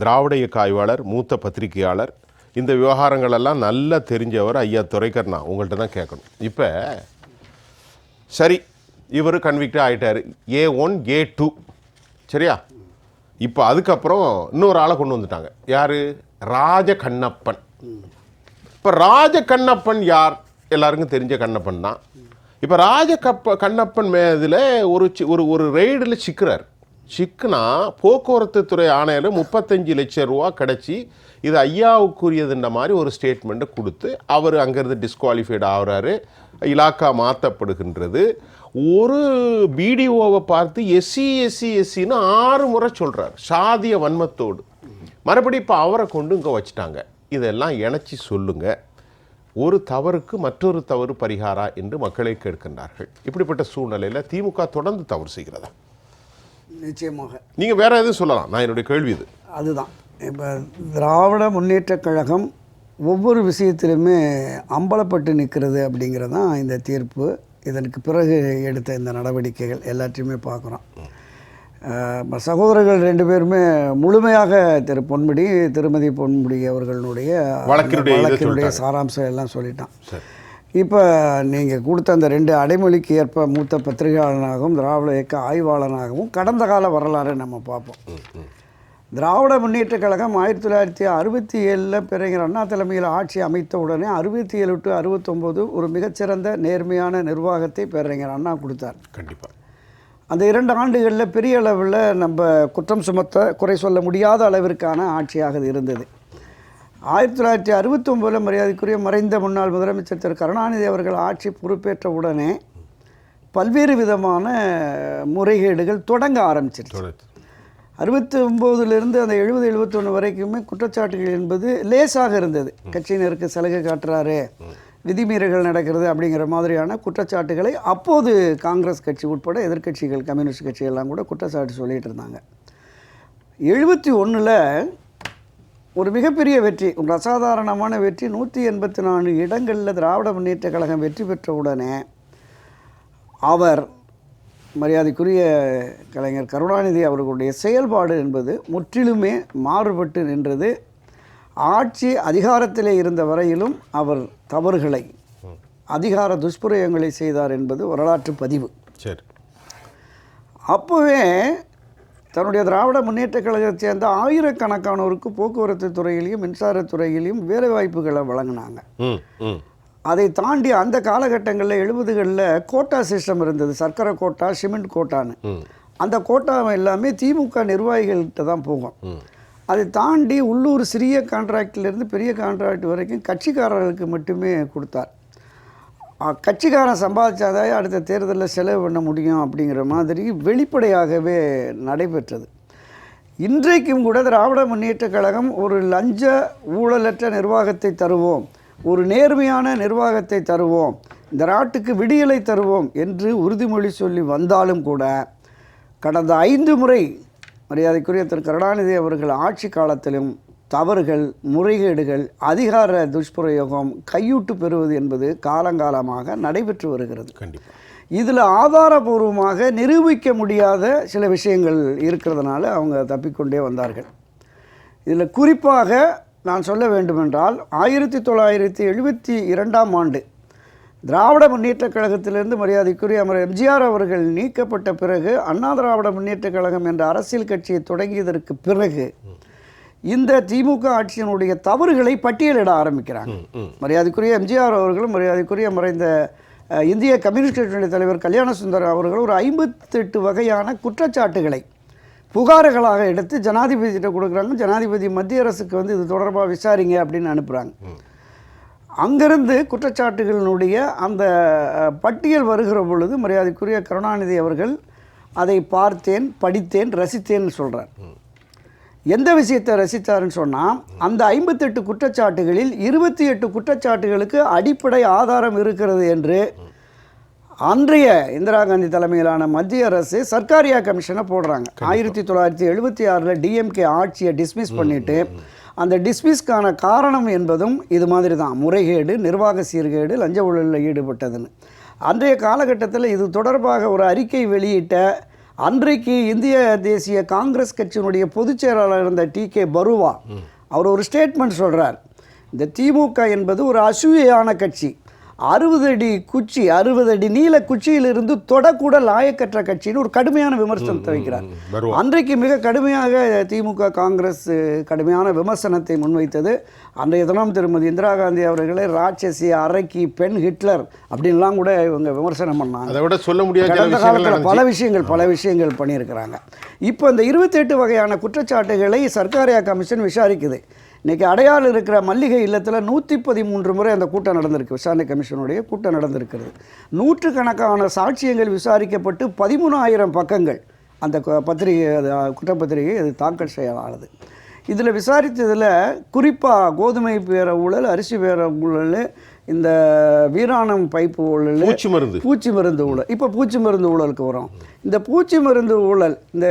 திராவிட இயக்க ஆய்வாளர் மூத்த பத்திரிகையாளர். இந்த விவகாரங்களெல்லாம் நல்லா தெரிஞ்சவர் ஐயா துரைக்கர்ணா உங்கள்கிட்ட தான் கேட்கணும். இப்போ சரி இவர் கன்விக்ட் ஆகிட்டார் ஏ ஒன் ஏ டூ சரியா? இப்போ அதுக்கப்புறம் இன்னொரு ஆளை கொண்டு வந்துட்டாங்க. யார்? ராஜ கண்ணப்பன் இப்போ ராஜ கண்ணப்பன் யார்? எல்லாருக்கும் தெரிஞ்ச கண்ணப்பன் தான். இப்போ ராஜ கப்ப கண்ணப்பன் மேதில் ஒரு சி- ஒரு ஒரு ரெய்டில் சிக்கிறார். சிக்குனா போக்குவரத்து துறை ஆணையர் முப்பத்தஞ்சு லட்சம் ரூபா கிடச்சி இது ஐயாவுக்குரியதுன்ற மாதிரி ஒரு ஸ்டேட்மெண்ட்டை கொடுத்து அவர் அங்கேருந்து டிஸ்குவாலிஃபைடு ஆகிறாரு. இலாக்கா மாற்றப்படுகின்றது ஒரு பிடிஓவை பார்த்து எஸ்சி எஸ்சி எஸ்சின்னு ஆறு முறை சொல்கிறார் சாதிய வன்மத்தோடு. மறுபடியும் இப்போ அவரை கொண்டு இங்கே வச்சுட்டாங்க. இதெல்லாம் இணைச்சி சொல்லுங்க. ஒரு தவறுக்கு மற்றொரு தவறு பரிகாரா என்று மக்களை கேட்கின்றார்கள். இப்படிப்பட்ட சூழ்நிலையில் திமுக தொடர்ந்து தவறு செய்கிறதா? நிச்சயமாக. நீங்கள் வேற எதுவும் சொல்லலாம். நான் என்னுடைய கேள்வி இது. அதுதான். இப்போ திராவிட முன்னேற்றக் கழகம் ஒவ்வொரு விஷயத்திலுமே அம்பலப்பட்டு நிற்கிறது அப்படிங்கிறது தான் இந்த தீர்ப்பு. இதற்கு பிறகு எடுத்த இந்த நடவடிக்கைகள் எல்லாத்தையுமே பார்க்குறோம். சகோதரர்கள் ரெண்டு பேருமே முழுமையாக திரு பொன்முடி திருமதி பொன்முடி அவர்களுடைய வழக்கினுடைய. சாராம்சம் எல்லாம் சொல்லிட்டான். இப்போ நீங்கள் கொடுத்த அந்த ரெண்டு அடைமொழிக்கு ஏற்ப மூத்த பத்திரிகையாளனாகவும் திராவிட இயக்க ஆய்வாளனாகவும் கடந்த கால வரலாறை நம்ம பார்ப்போம். திராவிட முன்னேற்றக் கழகம் ஆயிரத்தி தொள்ளாயிரத்தி அறுபத்தி ஏழில் பிறகு அண்ணா தலைமையில் ஆட்சி அமைத்த உடனே அறுபத்தி ஏழு டு அறுபத்தொம்போது ஒரு மிகச்சிறந்த நேர்மையான நிர்வாகத்தை பேரறிஞர் அண்ணா கொடுத்தார். கண்டிப்பாக அந்த இரண்டு ஆண்டுகளில் பெரிய அளவில் நம்ம குற்றம் சுமத்த குறை சொல்ல முடியாத அளவிற்கான ஆட்சியாக இருந்தது. ஆயிரத்தி தொள்ளாயிரத்தி அறுபத்தொம்போதில் மரியாதைக்குரிய மறைந்த முன்னாள் முதலமைச்சர் திரு கருணாநிதி அவர்கள் ஆட்சி பொறுப்பேற்ற உடனே பல்வேறு விதமான முறைகேடுகள் தொடங்க ஆரம்பிச்சிருச்சு. அறுபத்தி ஒம்போதுலேருந்து அந்த எழுபது எழுபத்தொன்று வரைக்குமே குற்றச்சாட்டுகள் என்பது லேசாக இருந்தது. கட்சியினருக்கு சலுகை காட்டுறாரு விதிமீறல்கள் நடக்கிறது அப்படிங்கிற மாதிரியான குற்றச்சாட்டுகளை அப்போது காங்கிரஸ் கட்சி உட்பட எதிர்க்கட்சிகள் கம்யூனிஸ்ட் கட்சிகள்லாம் கூட குற்றச்சாட்டு சொல்லிட்டு இருந்தாங்க. எழுபத்தி ஒன்றில் ஒரு மிகப்பெரிய வெற்றி ஒரு அசாதாரணமான வெற்றி நூற்றி எண்பத்தி நாலு இடங்களில் திராவிட முன்னேற்றக் கழகம் வெற்றி பெற்ற உடனே அவர் மரியாதைக்குரிய கலைஞர் கருணாநிதி அவர்களுடைய செயல்பாடு என்பது முற்றிலுமே மாறுபட்டு நின்றது. ஆட்சி அதிகாரத்திலே இருந்த வரையிலும் அவர் தவறுகளை அதிகார துஷ்பிரயோகங்களை செய்தார் என்பது வரலாற்று பதிவு. சரி. அப்போவே தன்னுடைய திராவிட முன்னேற்றக் கழகத்தை சேர்ந்த ஆயிரக்கணக்கானோருக்கு போக்குவரத்து துறையிலையும் மின்சாரத் துறையிலையும் வேலை வாய்ப்புகளை வழங்கினாங்க. அதை தாண்டி அந்த காலகட்டங்களில் எழுபதுகளில் கோட்டா சிஸ்டம் இருந்தது. சர்க்கரை கோட்டா சிமெண்ட் கோட்டான்னு. அந்த கோட்டா எல்லாமே திமுக நிர்வாகிகள்கிட்ட தான் போகும். அதை தாண்டி உள்ளூர் சிறிய கான்ட்ராக்டிலேருந்து பெரிய கான்ட்ராக்ட் வரைக்கும் கட்சிக்காரர்களுக்கு மட்டுமே கொடுத்தார். கட்சிக்காரன் சம்பாதிச்சாதான் அடுத்த தேர்தலில் செலவு பண்ண முடியும் அப்படிங்கிற மாதிரி வெளிப்படையாகவே நடைபெற்றது. இன்றைக்கும் கூட திராவிட முன்னேற்றக் கழகம் ஒரு லஞ்ச ஊழலற்ற நிர்வாகத்தை தருவோம் ஒரு நேர்மையான நிர்வாகத்தை தருவோம் இந்த நாட்டுக்கு விடியலை தருவோம் என்று உறுதிமொழி சொல்லி வந்தாலும் கூட கடந்த ஐந்து முறை மரியாதைக்குரிய திரு கருணாநிதி அவர்கள் ஆட்சி காலத்திலும் தவறுகள் முறைகேடுகள் அதிகார துஷ்பிரயோகம் கையூட்டு பெறுவது என்பது காலங்காலமாக நடைபெற்று வருகிறது. கண்டிப்பாக இதில் ஆதாரபூர்வமாக நிரூபிக்க முடியாத சில விஷயங்கள் இருக்கிறதுனால அவங்க தப்பிக்கொண்டே வந்தார்கள். இதில் குறிப்பாக நான் சொல்ல வேண்டுமென்றால் ஆயிரத்தி தொள்ளாயிரத்தி எழுபத்தி இரண்டாம் ஆண்டு திராவிட முன்னேற்றக் கழகத்திலிருந்து மரியாதைக்குரிய அமர் எம்ஜிஆர் அவர்கள் நீக்கப்பட்ட பிறகு அண்ணா திராவிட முன்னேற்றக் கழகம் என்ற அரசியல் கட்சியை தொடங்கியதற்கு பிறகு இந்த திமுக ஆட்சியினுடைய தவறுகளை பட்டியலிட ஆரம்பிக்கிறாங்க. மரியாதைக்குரிய எம்ஜிஆர் அவர்களும் மரியாதைக்குரிய மறைந்த இந்திய கம்யூனிஸ்ட் கட்சியினுடைய தலைவர் கல்யாண சுந்தரம் அவர்கள் ஒரு ஐம்பத்தெட்டு வகையான குற்றச்சாட்டுகளை புகார்களாக எடுத்து ஜனாதிபதிகிட்ட கொடுக்குறாங்க. ஜனாதிபதி மத்திய அரசுக்கு வந்து இது தொடர்பாக விசாரிங்க அப்படின்னு அனுப்புகிறாங்க அங்கிருந்து குற்றச்சாட்டுகளினுடைய அந்த பட்டியல் வருகிற பொழுது மரியாதைக்குரிய கருணாநிதி அவர்கள் அதை பார்த்தேன் படித்தேன் ரசித்தேன்னு சொல்கிறார் எந்த விஷயத்தை ரசித்தாருன்னு சொன்னால் அந்த ஐம்பத்தெட்டு குற்றச்சாட்டுகளில் இருபத்தி எட்டு குற்றச்சாட்டுகளுக்கு அடிப்படை ஆதாரம் இருக்கிறது என்று அன்றைய இந்திரா காந்தி தலைமையிலான மத்திய அரசு சர்க்காரியா கமிஷனை போடுறாங்க. ஆயிரத்தி தொள்ளாயிரத்தி எழுபத்தி ஆறில் டிஎம்கே ஆட்சியை டிஸ்மிஸ் பண்ணிட்டு அந்த டிஸ்மிஸ்க்கான காரணம் என்பதும் இது மாதிரி தான் முறைகேடு நிர்வாக சீர்கேடு லஞ்ச ஊழலில் ஈடுபட்டதுன்னு. அன்றைய காலகட்டத்தில் இது தொடர்பாக ஒரு அறிக்கை வெளியிட்ட அன்றைக்கு இந்திய தேசிய காங்கிரஸ் கட்சியினுடைய பொதுச் செயலாளர் இருந்த டி கே பருவா அவர் ஒரு ஸ்டேட்மெண்ட் சொல்றார். இந்த திமுக என்பது ஒரு அசூயான கட்சி. அறுபது அடி குச்சி அறுபது அடி நீள குச்சியிலிருந்து தொடக்கூட லாயக்கற்ற கட்சின்னு ஒரு கடுமையான விமர்சனத்தை வைக்கிறார் பருவா. அன்றைக்கு மிக கடுமையாக திமுக காங்கிரஸ் கடுமையான விமர்சனத்தை முன்வைத்தது. அன்றைய தினம் திருமதி இந்திரா காந்தி அவர்களை ராட்சசி அரக்கி பெண் ஹிட்லர் அப்படின்லாம் கூட இவங்க விமர்சனம் பண்ணாங்க. அதை விட சொல்ல முடியாத கடந்த காலத்தில் பல. விஷயங்கள் பல விஷயங்கள் பண்ணியிருக்கிறாங்க. இப்போ இந்த இருபத்தெட்டு வகையான குற்றச்சாட்டுகளை சர்க்காரியா கமிஷன் விசாரிக்குது. இன்னைக்கு அடையாள இருக்கிற மல்லிகை இல்லத்தில் நூற்றி பதிமூன்று முறை அந்த கூட்டம் நடந்திருக்கு. விசாரணை கமிஷனுடைய கூட்டம் நடந்திருக்கிறது. நூற்றுக்கணக்கான சாட்சியங்கள் விசாரிக்கப்பட்டு பதிமூணாயிரம் பக்கங்கள் அந்த பத்திரிகை அது குற்றப்பத்திரிகை அது தாக்கல் செய்யலானது. இதில் விசாரித்ததில் குறிப்பாக கோதுமை பேர ஊழல் அரிசி பேர ஊழல் இந்த வீராணம் பைப்பு ஊழல் பூச்சி மருந்து. பூச்சி மருந்து ஊழல். இப்போ பூச்சி மருந்து ஊழலுக்கு வரும் இந்த பூச்சி மருந்து ஊழல் இந்த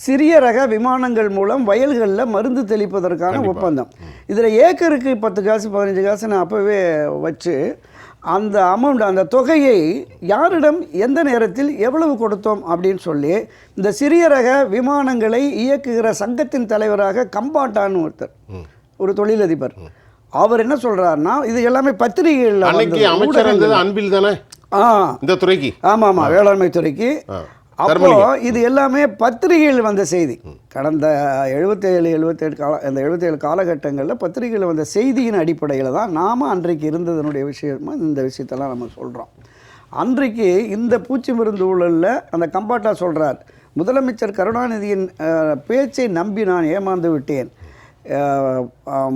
சிறிய ரக விமானங்கள் மூலம் வயல்களில் மருந்து தெளிப்பதற்கான ஒப்பந்தம். இதில் ஏக்கருக்கு பத்து காசு பதினஞ்சு காசு நான் அப்போவே வச்சு அந்த அமௌண்ட் அந்த தொகையை யாரிடம் எந்த நேரத்தில் எவ்வளவு கொடுத்தோம் அப்படின்னு சொல்லி இந்த சிறிய ரக விமானங்களை இயக்குகிற சங்கத்தின் தலைவராக கம்பாட்டான்னு ஒருத்தர். ஒரு தொழிலதிபர். அவர் என்ன சொல்றாருன்னா இது எல்லாமே வந்தது, அமைச்சர் அன்பில் தானே? ஆ. இந்த துறைக்கு? ஆமாம் ஆமாம் வேளாண்மை துறைக்கு. அப்போ. இது எல்லாமே பத்திரிகையில் வந்த செய்தி. கடந்த எழுபத்தேழு எழுபத்தேழு கால இந்த எழுபத்தேழு காலகட்டங்களில் பத்திரிகையில் வந்த செய்தியின் அடிப்படையில் தான் நாம் அன்றைக்கு இருந்ததனுடைய விஷயமா இந்த விஷயத்தெல்லாம் நம்ம சொல்கிறோம் அன்றைக்கு இந்த பூச்சி மருந்து ஊழலில் அந்த கம்பாட்டா சொல்கிறார் முதலமைச்சர் கருணாநிதியின் பேச்சை நம்பி நான் ஏமாந்து விட்டேன்.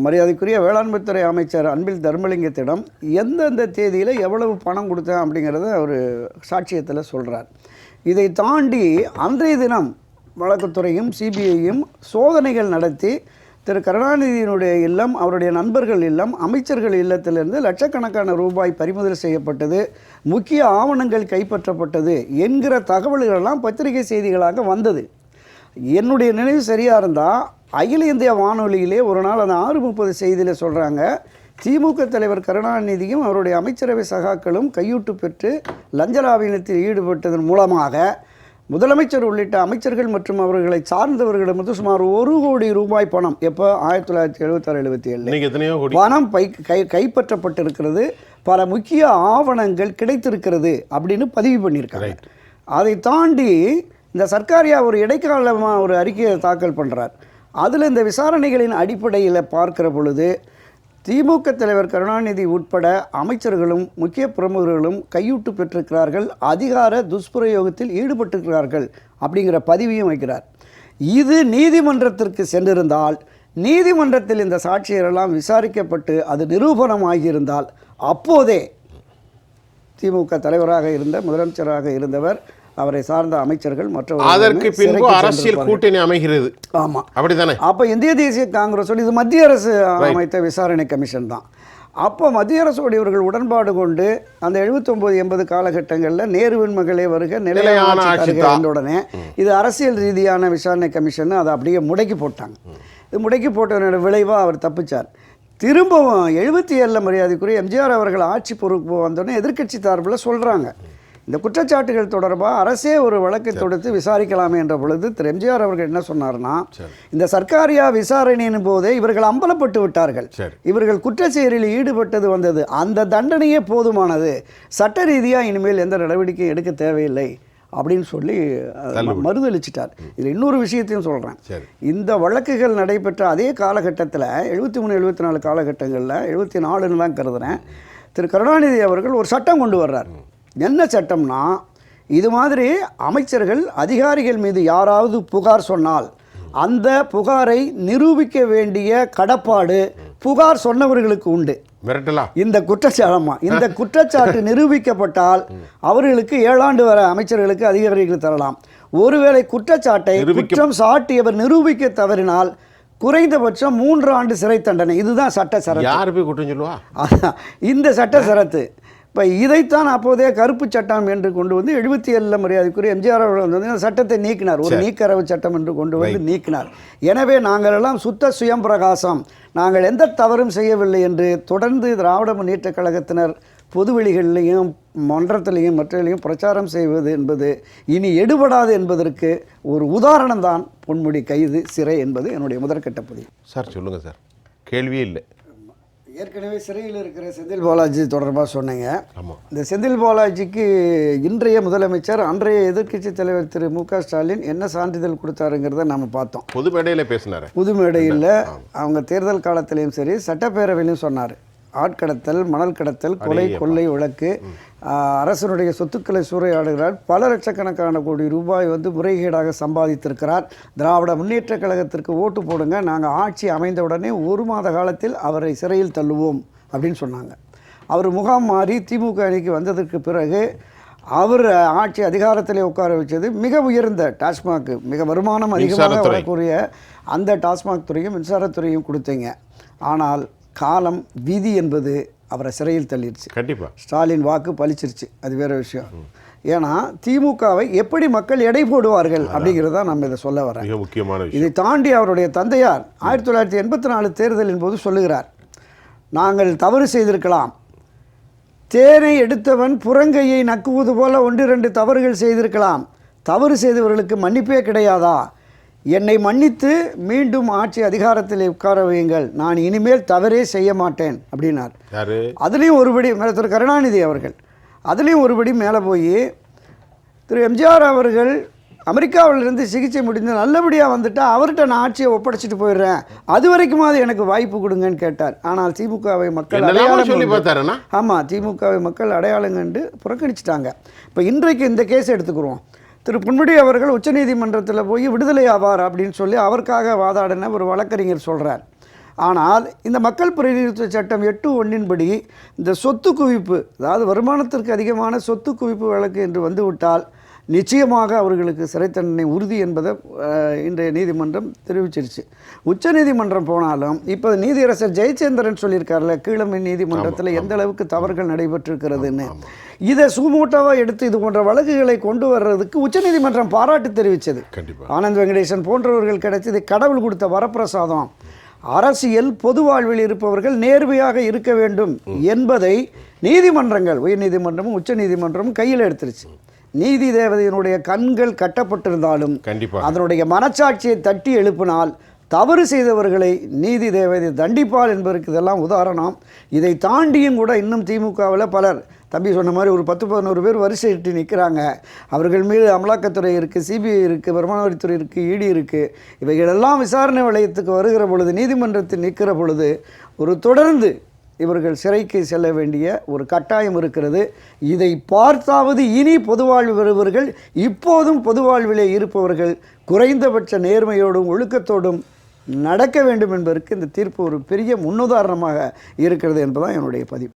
மரியாதைக்குரிய வேளாண்மைத்துறை அமைச்சர் அன்பில் தர்மலிங்கத்திடம் எந்தெந்த தேதியில் எவ்வளவு பணம் கொடுத்தேன்? அப்படிங்கிறத அவர் சாட்சியத்தில் சொல்கிறார் இதை தாண்டி அன்றைய தினம் வழக்குத்துறையும் சிபிஐயும் சோதனைகள் நடத்தி திரு கருணாநிதியினுடைய இல்லம் அவருடைய நண்பர்கள் இல்லம் அமைச்சர்கள் இல்லத்திலிருந்து லட்சக்கணக்கான ரூபாய் பறிமுதல் செய்யப்பட்டது முக்கிய ஆவணங்கள் கைப்பற்றப்பட்டது என்கிற தகவல்களெல்லாம் பத்திரிகை செய்திகளாக வந்தது. என்னுடைய நினைவு சரியாக இருந்தால் அகில இந்திய வானொலியிலே ஒரு நாள் அந்த ஆறு முப்பது செய்தியில் சொல்கிறாங்க திமுக தலைவர் கருணாநிதியும் அவருடைய அமைச்சரவை சகாக்களும் கையூட்டு பெற்று லஞ்ச லாவணியத்தில் ஈடுபட்டதன் மூலமாக முதலமைச்சர் உள்ளிட்ட அமைச்சர்கள் மற்றும் அவர்களை சார்ந்தவர்களிடமிருந்து சுமார் ஒரு கோடி ரூபாய் பணம் எப்போ? ஆயிரத்தி தொள்ளாயிரத்தி எழுபத்தாறு எழுபத்தி ஏழு. பணம் பை கை கைப்பற்றப்பட்டிருக்கிறது. பல முக்கிய ஆவணங்கள் கிடைத்திருக்கிறது அப்படின்னு பதிவு பண்ணியிருக்காங்க. அதை தாண்டி இந்த சர்க்காரியா ஒரு இடைக்காலமாக ஒரு அறிக்கையை தாக்கல் பண்ணுறார் அதில் இந்த விசாரணைகளின் அடிப்படையில் பார்க்கிற பொழுது திமுக தலைவர் கருணாநிதி உட்பட அமைச்சர்களும் முக்கிய பிரமுகர்களும் கையூட்டு பெற்றிருக்கிறார்கள். அதிகார துஷ்பிரயோகத்தில் ஈடுபட்டிருக்கிறார்கள் அப்படிங்கிற பதிவையும் வைக்கிறார். இது நீதிமன்றத்திற்கு சென்றிருந்தால் நீதிமன்றத்தில் இந்த சாட்சியரெல்லாம் விசாரிக்கப்பட்டு அது நிரூபணமாகியிருந்தால் அப்போதே திமுக தலைவராக இருந்த முதலமைச்சராக இருந்தவர் அவரை சார்ந்த அமைச்சர்கள் மற்றவர்கள் அதற்கு பின்பு அரசியல். கூட்டணி அமைகிறது. ஆமாம் அப்படித்தானே? அப்போ இந்திய தேசிய காங்கிரஸ் இது மத்திய அரசு அமைத்த விசாரணை கமிஷன் தான். அப்போ மத்திய அரசுடையவர்கள் உடன்பாடு கொண்டு அந்த 79 எண்பது காலகட்டங்களில் நேருவின் மகளே வருக நிலையான ஆட்சி உடனே இது அரசியல் ரீதியான விசாரணை கமிஷன் அதை அப்படியே முடக்கி போட்டாங்க. இது முடக்கி போட்டதனோட விளைவாக அவர் தப்பிச்சார். திரும்பவும் எழுபத்தி ஏழில் மரியாதைக்குரிய எம்ஜிஆர் அவர்கள் ஆட்சி பொறுப்பு வந்தோடனே எதிர்க்கட்சி சார்பில் சொல்கிறாங்க இந்த குற்றச்சாட்டுகள் தொடர்பாக அரசே ஒரு வழக்கை தொடுத்து விசாரிக்கலாமே என்ற பொழுது திரு எம்ஜிஆர் அவர்கள் என்ன சொன்னார்னா இந்த சர்க்காரியா விசாரணையின் போதே இவர்கள் அம்பலப்பட்டு விட்டார்கள். இவர்கள் குற்றச் செயலில் ஈடுபட்டது வந்தது. அந்த தண்டனையே போதுமானது. சட்ட ரீதியாக இனிமேல் எந்த நடவடிக்கையும் எடுக்க தேவையில்லை அப்படின்னு சொல்லி மறுதளிச்சிட்டார் இதில் இன்னொரு விஷயத்தையும் சொல்கிறேன். இந்த வழக்குகள் நடைபெற்ற அதே காலகட்டத்தில் எழுபத்தி மூணு எழுபத்தி நாலு காலகட்டங்களில் எழுபத்தி நாலுன்னு தான் கருதுறேன் திரு கருணாநிதி அவர்கள் ஒரு சட்டம் கொண்டு வர்றார். என்ன சட்டம்னா இது மாதிரி அமைச்சர்கள் அதிகாரிகள் மீது யாராவது புகார் சொன்னால் அந்த புகாரை நிரூபிக்க வேண்டிய கடப்பாடு புகார் சொன்னவர்களுக்கு உண்டு. மிரட்டலா? இந்த குற்றச்சாட்டமா? இந்த குற்றச்சாட்டு நிரூபிக்கப்பட்டால் அவர்களுக்கு ஏழாண்டு வரை அமைச்சர்களுக்கு அதிகாரிகள் தரலாம். ஒருவேளை குற்றச்சாட்டை குற்றம் சாட்டியவர் நிரூபிக்க தவறினால் குறைந்தபட்சம் மூன்று ஆண்டு சிறை தண்டனை. இதுதான் சட்ட சரத்து. யார் போய் குற்றம் சொல்லுவா. இந்த சட்ட சரத்து. இப்போ இதைத்தான் அப்போதே கருப்பு சட்டம் என்று கொண்டு வந்து எழுபத்தி ஏழில் மரியாதைக்குரிய எம்ஜிஆர் அவர்கள் வந்து சட்டத்தை நீக்கினார். ஒரு நீக்கரவு சட்டம் என்று கொண்டு வந்து நீக்கினார். எனவே நாங்கள் எல்லாம் சுத்த சுயம் பிரகாசம். நாங்கள் எந்த தவறும் செய்யவில்லை என்று தொடர்ந்து திராவிட முன்னேற்றக் கழகத்தினர் பொதுவெளிகளிலையும் மன்றத்திலையும் மற்றலையும் பிரச்சாரம் செய்வது என்பது இனி எடுபடாது என்பதற்கு ஒரு உதாரணம் தான் பொன்முடி கைது சிறை என்பது என்னுடைய முதற்கட்ட பதிவு. சார் சொல்லுங்கள் சார். கேள்வியே இல்லை. ஏற்கனவே சிறையில் இருக்கிற செந்தில் பாலாஜி தொடர்பாக சொன்னீங்க. இந்த செந்தில் பாலாஜிக்கு இன்றைய முதலமைச்சர் அன்றைய எதிர்க்கட்சி தலைவர் திரு மு க ஸ்டாலின் என்ன சான்றிதழ் கொடுத்தாருங்கிறத நம்ம பார்த்தோம். பொது மேடையில் பேசினாரு. புது மேடையில் அவங்க தேர்தல் காலத்திலையும் சரி சட்டப்பேரவையிலையும் சொன்னார். ஆட்கடத்தல் மணல் கடத்தல் கொலை கொள்ளை வழக்கு. அரசனுடைய சொத்துக்களை சூறையாடுகிறார். பல லட்சக்கணக்கான கோடி ரூபாய் வந்து முறைகேடாக சம்பாதித்திருக்கிறார். திராவிட முன்னேற்றக் கழகத்திற்கு ஓட்டு போடுங்க. நாங்கள் ஆட்சி அமைந்தவுடனே ஒரு மாத காலத்தில் அவரை சிறையில் தள்ளுவோம் அப்படின்னு சொன்னாங்க. அவர் முகாம் மாறி திமுக அணிக்கு வந்ததற்கு பிறகு அவர் ஆட்சி அதிகாரத்திலே உட்கார வச்சது மிக உயர்ந்த டாஸ்மாக் மிக வருமானம் அதிகமாக. வரக்கூடிய அந்த டாஸ்மாக் துறையும் மின்சாரத்துறையும் கொடுத்தீங்க. ஆனால் காலம் விதி என்பது அவரை சிறையில் தள்ளிடுச்சு. கண்டிப்பாக ஸ்டாலின் வாக்கு பலிச்சிருச்சு அது வேற விஷயம். ஏன்னா திமுகவை எப்படி மக்கள் எடை போடுவார்கள் அப்படிங்கிறத நம்ம இதை சொல்ல வரேன். மிக முக்கியமான இதை தாண்டி அவருடைய தந்தையார் ஆயிரத்தி தொள்ளாயிரத்தி எண்பத்தி நாலு தேர்தலின் போது சொல்லுகிறார் நாங்கள் தவறு செய்திருக்கலாம். தேனை எடுத்தவன் புறங்கையை நக்குவது போல ஒன்று ரெண்டு தவறுகள் செய்திருக்கலாம். தவறு செய்தவர்களுக்கு மன்னிப்பே கிடையாதா? என்னை மன்னித்து மீண்டும் ஆட்சி அதிகாரத்தில் உட்கார வையுங்கள். நான் இனிமேல் தவறே செய்ய மாட்டேன் அப்படின்னார். அதுலேயும் ஒருபடி மேலே திரு கருணாநிதி அவர்கள். அதுலேயும் ஒருபடி மேலே போய் திரு எம்ஜிஆர் அவர்கள் அமெரிக்காவிலிருந்து சிகிச்சை முடிந்து நல்லபடியாக வந்துட்டா அவர்கிட்ட நான் ஆட்சியை ஒப்படைச்சிட்டு போயிடுறேன். அது வரைக்குமாவது எனக்கு வாய்ப்பு கொடுங்கன்னு கேட்டார். ஆனால் திமுகவை மக்கள் அடையாளம் சொல்லி பார்த்தாருண்ணா ஆமாம் திமுகவை மக்கள் அடையாளம் கண்டு புறக்கணிச்சிட்டாங்க. இப்போ இன்றைக்கு இந்த கேஸ் எடுத்துக்கிறோம். திரு பொன்முடி அவர்கள் உச்சநீதிமன்றத்தில் போய் விடுதலை ஆவார் அப்படின்னு சொல்லி அவருக்காக வாதாடின ஒரு வழக்கறிஞர் சொல்கிறார் ஆனால் இந்த மக்கள் பிரதிநிதித்துவ சட்டம் எட்டு ஒன்றின்படி இந்த சொத்து குவிப்பு அதாவது வருமானத்திற்கு அதிகமான சொத்து குவிப்பு வழக்கு என்று வந்துவிட்டால் நிச்சயமாக அவர்களுக்கு சிறை தண்டனை உறுதி என்பதை இன்றைய நீதிமன்றம் தெரிவிச்சிருச்சு. உச்சநீதிமன்றம் போனாலும் இப்போ நீதியரசர் ஜெயச்சந்திரன் சொல்லியிருக்கார்ல கீழமை நீதிமன்றத்தில் எந்த அளவுக்கு தவறுகள் நடைபெற்றிருக்கிறதுன்னு. இதை சுமூட்டவாக எடுத்து இது போன்ற வழக்குகளை கொண்டு வர்றதுக்கு உச்சநீதிமன்றம் பாராட்டு தெரிவித்தது கண்டிப்பாக ஆனந்த் வெங்கடேசன் போன்றவர்கள் கிடைச்சது கடவுள் கொடுத்த வரப்பிரசாதம். அரசியல் பொது வாழ்வில் இருப்பவர்கள் நேர்மையாக இருக்க வேண்டும் என்பதை நீதிமன்றங்கள் உயர் நீதிமன்றமும் உச்ச நீதிமன்றமும் கையில் எடுத்துருச்சு. நீதி தேவதையினுடைய கண்கள் கட்டப்பட்டிருந்தாலும் கண்டிப்பாக. அதனுடைய மனச்சாட்சியை தட்டி எழுப்பினால் தவறு செய்தவர்களை நீதி தேவதை தண்டிப்பால் என்பதற்கு இதெல்லாம் உதாரணம். இதை தாண்டியும் கூட இன்னும் திமுகவில் பலர் தம்பி சொன்ன மாதிரி ஒரு பத்து பதினோரு பேர் வரிசையிட்டு நிற்கிறாங்க. அவர்கள் மீது அமலாக்கத்துறை இருக்குது சிபிஐ இருக்குது வருமான வரித்துறை இருக்குது இடி இருக்குது இவைகளெல்லாம் விசாரணை வளையத்துக்கு வருகிற பொழுது நீதிமன்றத்தில் நிற்கிற பொழுது ஒரு தொடர்ந்து இவர்கள் சிறைக்கு செல்ல வேண்டிய ஒரு கட்டாயம் இருக்கிறது. இதை பார்த்தாவது இனி பொதுவாழ்வு வருவர்கள் வருபவர்கள் இப்போதும் பொதுவாழ்விலே இருப்பவர்கள் குறைந்தபட்ச நேர்மையோடும் ஒழுக்கத்தோடும் நடக்க வேண்டும் என்பதற்கு இந்த தீர்ப்பு ஒரு பெரிய முன்னுதாரணமாக இருக்கிறது என்பதுதான் என்னுடைய பதிவு.